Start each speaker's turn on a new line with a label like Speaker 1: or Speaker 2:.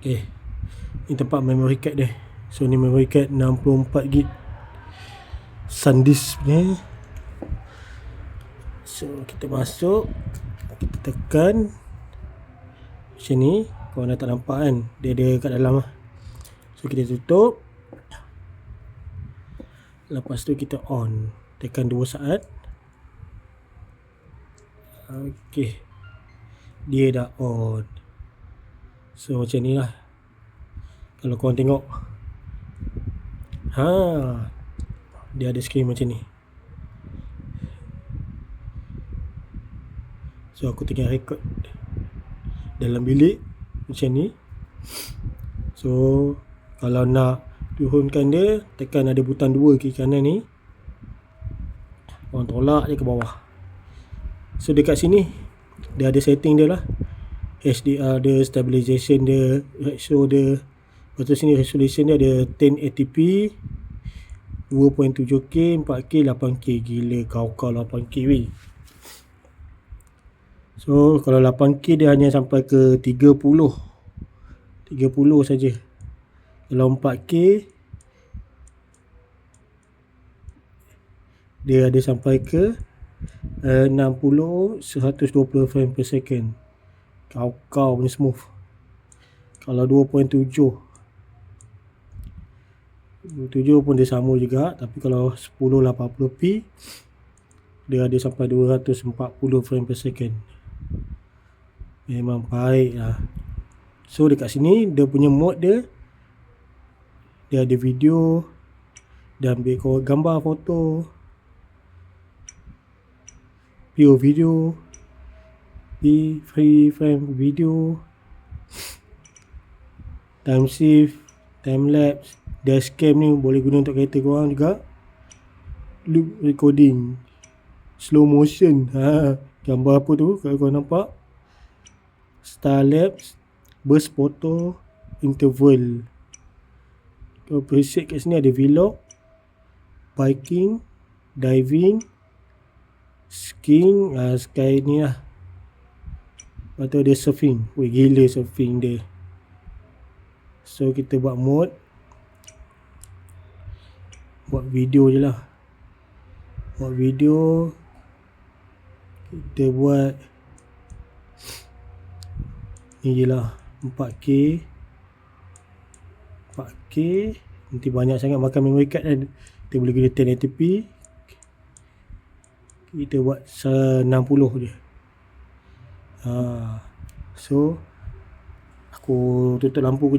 Speaker 1: Okay Ni tempat memory card dia. So ni memory card 64GB SanDisk punya. So kita masuk. Kita tekan. Macam ni. Korang dah tak nampak kan? Dia ada kat dalam lah. So kita tutup. Lepas tu kita on. Tekan 2 saat. Okay Dia dah on So macam ni lah. Kalau korang tengok. Ha. Dia ada screen macam ni. So aku tengah record Dalam bilik Macam ni. So Kalau nak turunkan dia tekan ada butang dua kiri kanan ni. Orang tolak je ke bawah. So dekat sini dia ada setting dia lah HDR dia stabilization dia ratio dia. Lepas tu sini resolution dia ada 1080p 2.7k 4k 8k gila kau kau 8k weh. So kalau 8k dia hanya sampai ke 30 30 saja. Kalau 4K dia ada sampai ke uh, 60 120 frame per second kau kau punya smooth. Kalau 2.7 2.7 pun dia sama juga tapi kalau 1080p dia ada sampai 240 frame per second. Memang baik lah. So dekat sini dia punya mode dia dia ada video dia ambil gambar foto view video di free frame video time shift time lapse. Dashcam ni boleh guna untuk kereta korang juga. Loop recording. Slow motion. Ha gambar apa tu kalau kau nampak? Star lapse burst photo interval. Kalau preset kat sini ada vlog, biking, diving, skiing, uh, sky ni lah. Lepas tu ada surfing. Weh gila surfing dia. So kita buat mode. Buat video je lah. Buat video. Kita buat. Ni je lah. 4K. 4K nanti banyak sangat makan memory card kan kita boleh guna 1080p kita buat 60 je ha. so aku tutup lampu kejap